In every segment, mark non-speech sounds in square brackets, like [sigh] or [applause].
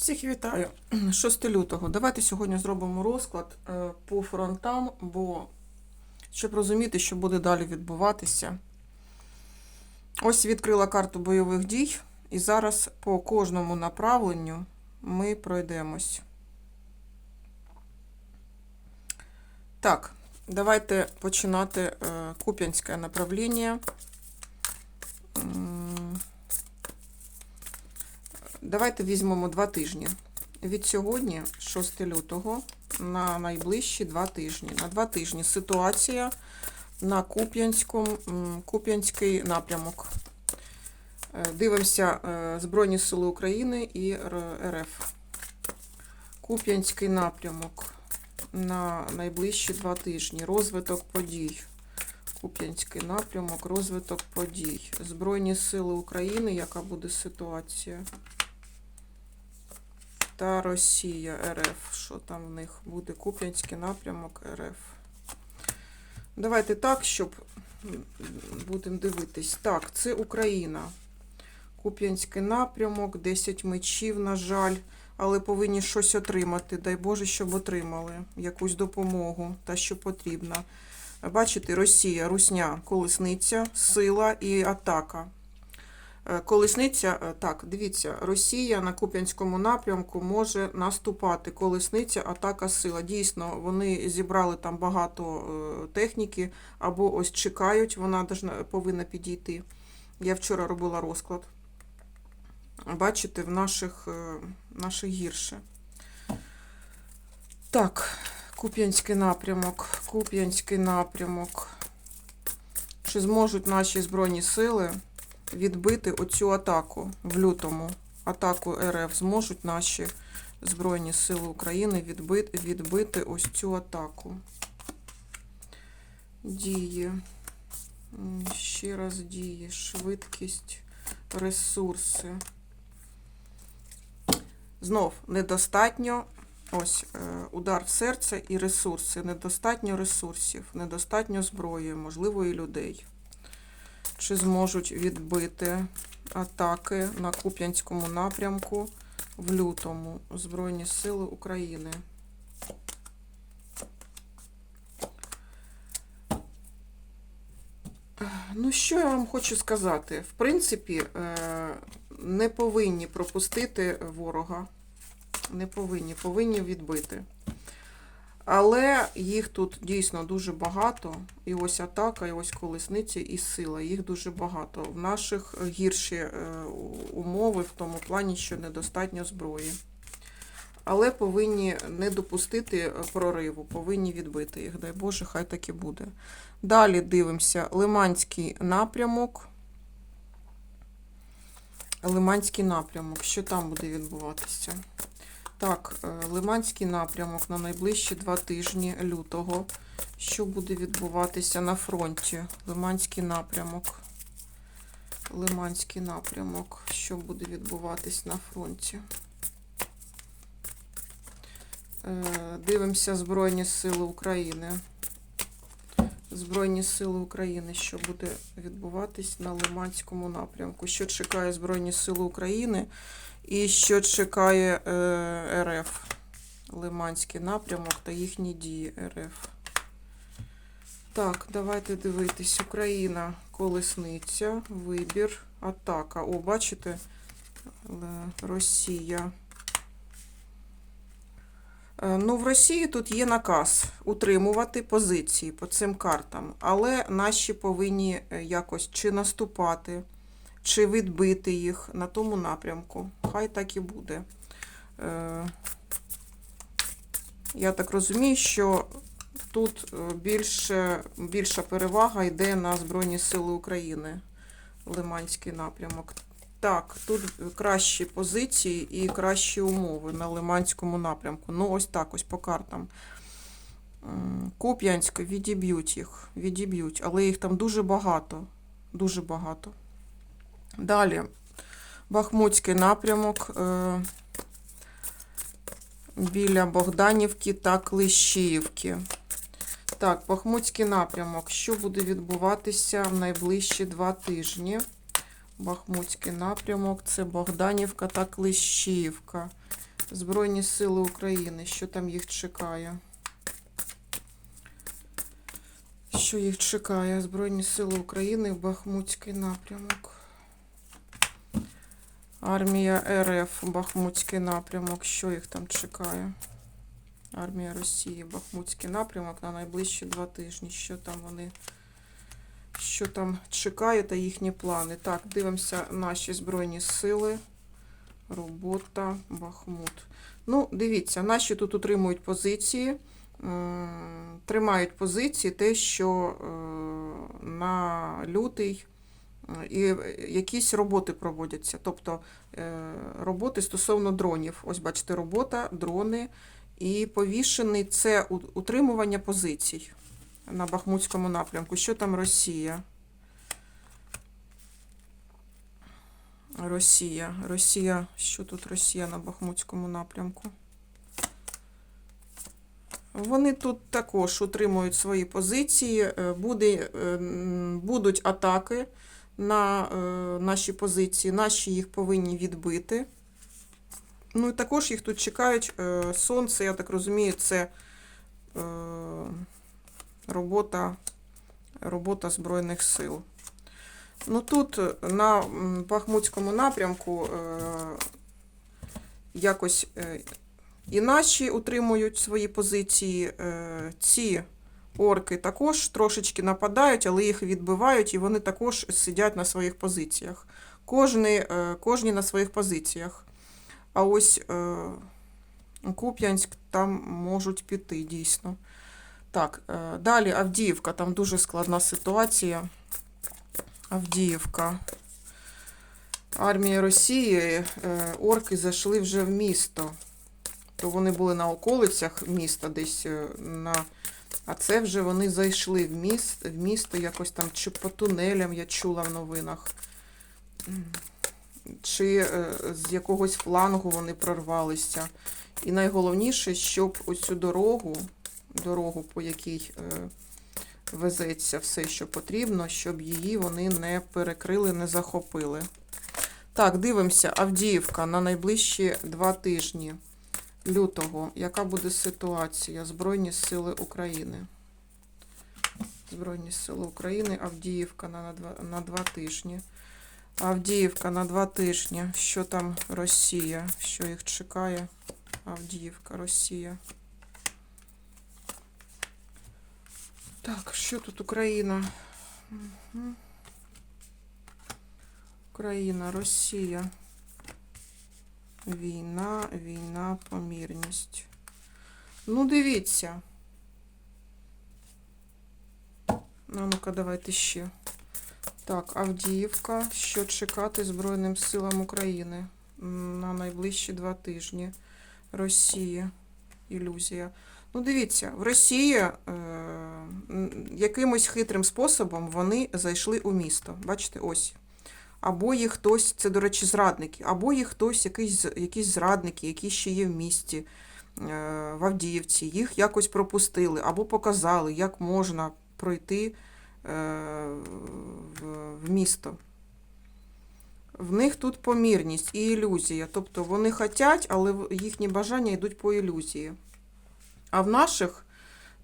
Всіх вітаю. [clears throat] 6 лютого. Давайте сьогодні зробимо розклад е, по фронтам, бо щоб розуміти, що буде далі відбуватися. Ось відкрила карту бойових дій, і зараз по кожному направленню ми пройдемось. Так, давайте починати е, Куп'янське направлення. Давайте візьмемо два тижні. Від сьогодні, 6 лютого, на найближчі два тижні. На два тижні ситуація на Куп'янський напрямок. Е, Дивимося е, Збройні Сили України і РФ. Куп'янський напрямок на найближчі два тижні. Розвиток подій. Куп'янський напрямок, розвиток подій. Збройні Сили України, яка буде ситуація? Та Росія РФ. Що там в них буде? Куп'янський напрямок РФ. Давайте так, щоб будемо дивитись. Так, це Україна. Куп'янський напрямок, 10 мечів, на жаль, але повинні щось отримати. Дай Боже, щоб отримали якусь допомогу, та що потрібно. Бачите, Росія, Русня, колесниця, сила і атака. Е, Колесниця, е, так, дивіться, Росія на Куп'янському напрямку може наступати. Колесниця, атака, сила. Дійсно, вони зібрали там багато е, техніки, або ось чекають, вона повинна підійти. Я вчора робила розклад. Бачите, в наших, наших гірше. Так, Куп'янський напрямок, Куп'янський напрямок. Чи зможуть наші Збройні сили відбити оцю атаку в лютому. Атаку РФ зможуть наші Збройні Сили України відбити, відбити ось цю атаку. Дії. Ще раз дії, швидкість, ресурси. Знов недостатньо. Ось е, удар в серце і ресурси. Недостатньо ресурсів, недостатньо зброї, можливо, і людей чи зможуть відбити атаки на Куп'янському напрямку в лютому Збройні Сили України. Ну, що я вам хочу сказати? В принципі, е, не повинні пропустити ворога. Не повинні, повинні відбити. Але їх тут дійсно дуже багато. І ось атака, і ось колесниці, і сила. Їх дуже багато. В наших гірші е, умови в тому плані, що недостатньо зброї. Але повинні не допустити прориву, повинні відбити їх. Дай Боже, хай так і буде. Далі дивимося Лиманський напрямок. Лиманський напрямок. Що там буде відбуватися? Так, е, Лиманський напрямок на найближчі два тижні лютого. Що буде відбуватися на фронті? Лиманський напрямок. Лиманський напрямок. Що буде відбуватись на фронті? Е, Дивимося Збройні Сили України. Збройні Сили України, що буде відбуватись на Лиманському напрямку. Що чекає Збройні Сили України? І що чекає е, РФ, Лиманський напрямок та їхні дії РФ. Так, давайте дивитись. Україна, колесниця, вибір, атака. О, бачите? Росія. Е, Ну, в Росії тут є наказ утримувати позиції по цим картам, але наші повинні е, якось чи наступати, чи відбити їх на тому напрямку. Хай так і буде. Е, Я так розумію, що тут е, більше, більша перевага йде на Збройні Сили України, Лиманський напрямок. Так, тут кращі позиції і кращі умови на Лиманському напрямку. Ну, ось так, ось по картам. Куп'янськ відіб'ють їх, відіб'ють, але їх там дуже багато. Дуже багато. Далі. Бахмутський напрямок е, біля Богданівки та Клещіївки. Так, Бахмутський напрямок. Що буде відбуватися в найближчі два тижні? Бахмутський напрямок це Богданівка та Клещіївка. Збройні Сили України, що там їх чекає? Що їх чекає? Збройні Сили України, Бахмутський напрямок. Армія РФ, Бахмутський напрямок. Що їх там чекає? Армія Росії, Бахмутський напрямок на найближчі два тижні. Що там вони? Що там чекає та їхні плани? Так, дивимося наші Збройні Сили. Робота, Бахмут. Ну, дивіться, наші тут утримують позиції, тримають позиції те, що е, на лютий е, і якісь роботи проводяться. Тобто е, роботи стосовно дронів. Ось бачите, робота, дрони. І повішений це утримування позицій на Бахмутському напрямку. Що там Росія? Росія. Росія. Що тут Росія на Бахмутському напрямку? Вони тут також утримують свої позиції. Е, Буде, е, будуть атаки на е, наші позиції. Наші їх повинні відбити. Ну і також їх тут чекають е, сонце, я так розумію, це е, робота, робота Збройних сил. Ну тут на Бахмутському напрямку якось і наші утримують свої позиції. Ці орки також трошечки нападають, але їх відбивають, і вони також сидять на своїх позиціях. Кожний, е, кожні на своїх позиціях. А ось е, Куп'янськ там можуть піти, дійсно. Так, е, далі Авдіївка, там дуже складна ситуація. Авдіївка. Армія Росії, орки зайшли вже в місто. То вони були на околицях міста десь на. А це вже вони зайшли в місто, в місто якось там, чи по тунелям я чула в новинах. Чи е, з якогось флангу вони прорвалися. І найголовніше, щоб оцю дорогу, дорогу, по якій е, везеться все, що потрібно, щоб її вони не перекрили, не захопили. Так, дивимося, Авдіївка на найближчі два тижні лютого. Яка буде ситуація? Збройні сили України. Збройні сили України, Авдіївка на, два, на два тижні. Авдіївка на два тижні. Що там Росія? Що їх чекає? Авдіївка, Росія. Так, що тут Україна? Мгм. Україна, Росія. Війна, війна, помірність. Ну, дивіться. Ну, ну-ка, давайте ще. Так, Авдіївка. Що чекати Збройним силам України на найближчі два тижні. Росія. Ілюзія. Ну, дивіться, в Росії е, якимось хитрим способом вони зайшли у місто. Бачите, ось. Або їх хтось, це, до речі, зрадники, або їх хтось, якийсь, з- якісь зрадники, які ще є в місті, е, в Авдіївці, їх якось пропустили, або показали, як можна пройти е, в, місто. В них тут помірність і ілюзія. Тобто вони хочуть, але їхні бажання йдуть по ілюзії. А в наших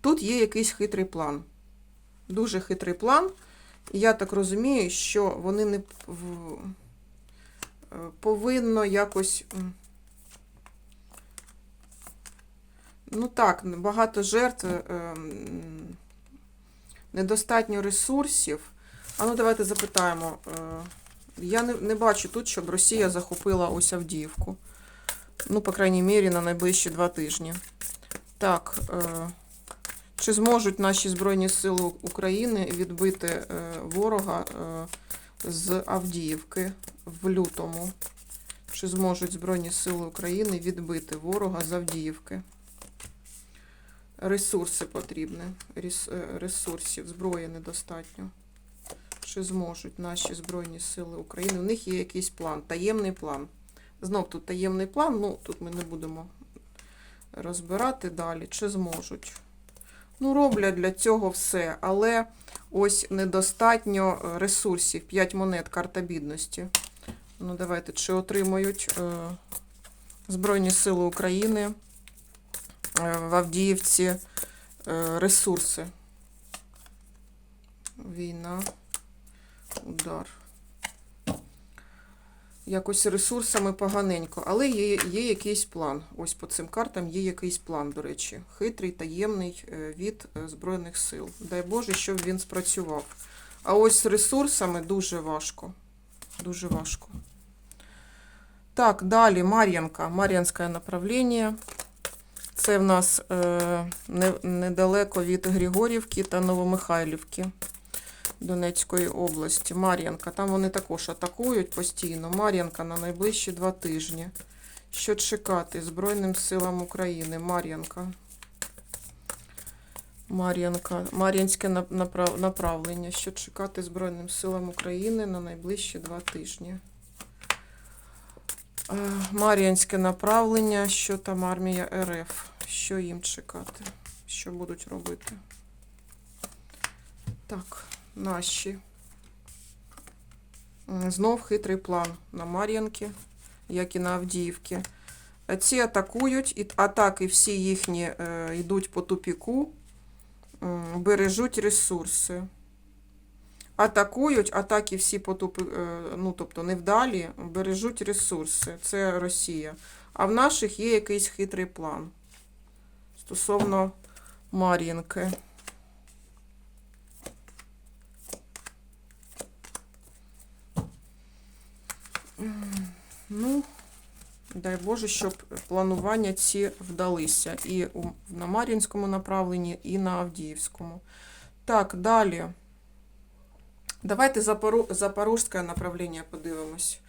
тут є якийсь хитрий план. Дуже хитрий план. Я так розумію, що вони не е, повинно якось. Ну так, багато жертв, е, недостатньо ресурсів. А ну давайте запитаємо. е, Я не, не бачу тут, щоб Росія захопила ось Авдіївку. Ну, по крайній мірі, на найближчі два тижні. Так. Чи зможуть наші Збройні Сили України відбити е, ворога е, з Авдіївки в лютому? Чи зможуть Збройні Сили України відбити ворога з Авдіївки? Ресурси потрібні. Е, Ресурсів, зброї недостатньо. Чи зможуть наші Збройні Сили України? У них є якийсь план, таємний план. Знов тут таємний план, ну тут ми не будемо розбирати далі, чи зможуть. Ну, роблять для цього все, але ось недостатньо е, ресурсів. 5 монет, карта бідності. Ну, давайте, чи отримають е, Збройні Сили України е, в Авдіївці ресурси. Війна, удар. Якось ресурсами поганенько, але є, є якийсь план. Ось по цим картам є якийсь план, до речі. Хитрий, таємний е, від е, Збройних сил. Дай Боже, щоб він спрацював. А ось з ресурсами дуже важко. Дуже важко. Так, далі Мар'янка. Мар'янське направлення. Це в нас е, недалеко від Григорівки та Новомихайлівки Донецької області. Мар'янка. Там вони також атакують постійно. Мар'янка на найближчі два тижні. Що чекати Збройним силам України? Мар'янка. Мар'янка. Мар'янське направ- направлення. Що чекати Збройним силам України на найближчі два тижні? Е, Мар'янське направлення, що там армія РФ. Що їм чекати? Що будуть робити? Так, наші. Знов хитрий план на Мар'янки, як і на Авдіївки. Е, Ці атакують, і атаки всі їхні е, йдуть по тупіку, бережуть ресурси. Атакують, атаки всі по тупи, е, ну, тобто невдалі, бережуть ресурси. Це Росія. А в наших є якийсь хитрий план стосовно Мар'їнки. Ну, дай Боже, щоб планування ці вдалися. І на Мар'їнському направленні, і на Авдіївському. Так, далі. Давайте Запору... Запорожське направлення подивимось.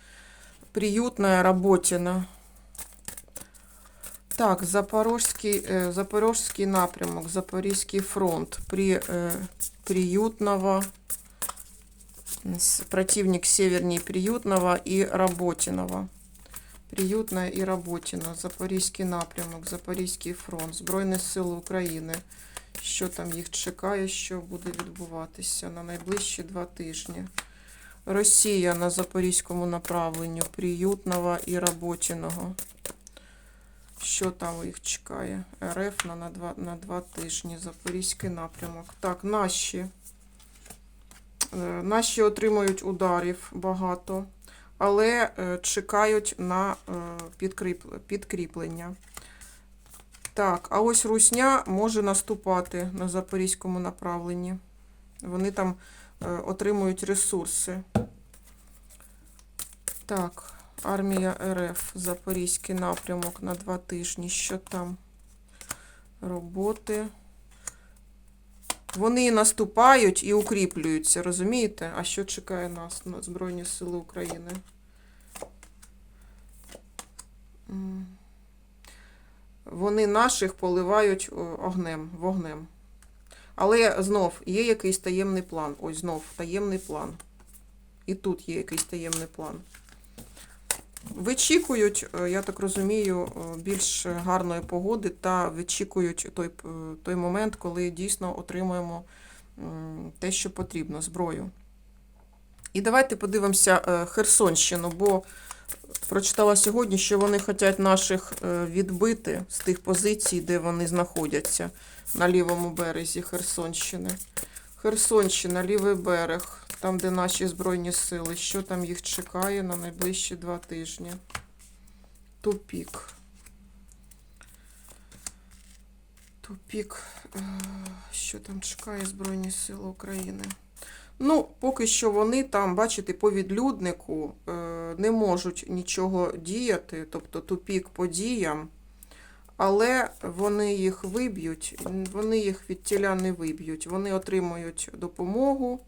Приютная Работіна. Так, Запорожський, е, Запорожський напрямок, Запорізький фронт. При, е, Приютного, противник севернее Приютного и Работиного. Приютна і Работіна, Запорізький напрямок, Запорізький фронт, Збройні Сили України. Що там їх чекає, що буде відбуватися на найближчі два тижні. Росія на Запорізькому направленню, Приютного і Работіного. Що там їх чекає? РФ на, на, два, на два тижні. Запорізький напрямок. Так, наші. Е, Наші отримують ударів багато, але е, чекають на е, підкріплення. Так, а ось Русня може наступати на Запорізькому направленні. Вони там отримують ресурси. Так, армія РФ, Запорізький напрямок на два тижні. Що там? Роботи. Вони наступають і укріплюються, розумієте? А що чекає нас на Збройні Сили України? Вони наших поливають огнем, вогнем. Але знов є якийсь таємний план. Ось знов таємний план. І тут є якийсь таємний план. Вичікують, е, я так розумію, е, більш гарної погоди та вичікують той, той момент, коли дійсно отримуємо те, що потрібно, зброю. І давайте подивимося е, Херсонщину, бо прочитала сьогодні, що вони хочуть наших е, відбити з тих позицій, де вони знаходяться на лівому березі Херсонщини. Херсонщина, лівий берег, там, де наші Збройні сили. Що там їх чекає на найближчі два тижні? Тупік. Тупік. Е, Що там чекає Збройні Сили України? Ну, поки що вони там, бачите, по відлюднику е, не можуть нічого діяти, тобто тупік по діям, але вони їх виб'ють, вони їх від тіля не виб'ють. Вони отримують допомогу.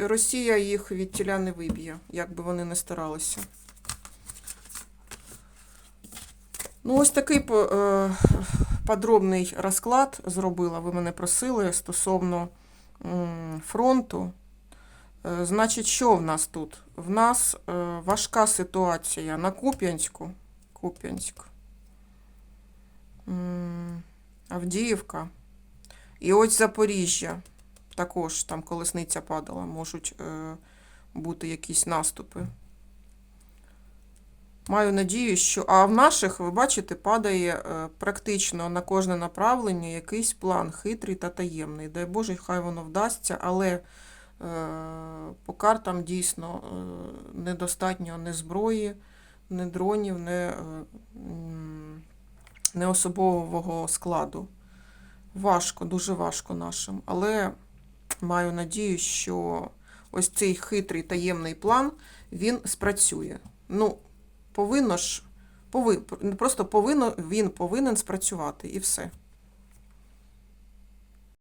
Росія їх від тіля не виб'є, як би вони не старалися. Ну, ось такий е, подробний розклад зробила. Ви мене просили стосовно фронту. Е, Значить, що в нас тут? В нас е, важка ситуація на Куп'янську. Куп'янськ. Авдіївка. І ось Запоріжжя. Також там колесниця падала, можуть е, бути якісь наступи. Маю надію, що. А в наших, ви бачите, падає е, практично на кожне направлення якийсь план хитрий та таємний. Дай Боже, хай воно вдасться, але е, по картам дійсно е, недостатньо ні зброї, ні дронів, ні, е, ні особового складу. Важко, дуже важко нашим. Але маю надію, що ось цей хитрий таємний план він спрацює. Ну, повинно ж, пови, просто повинно, він повинен спрацювати і все.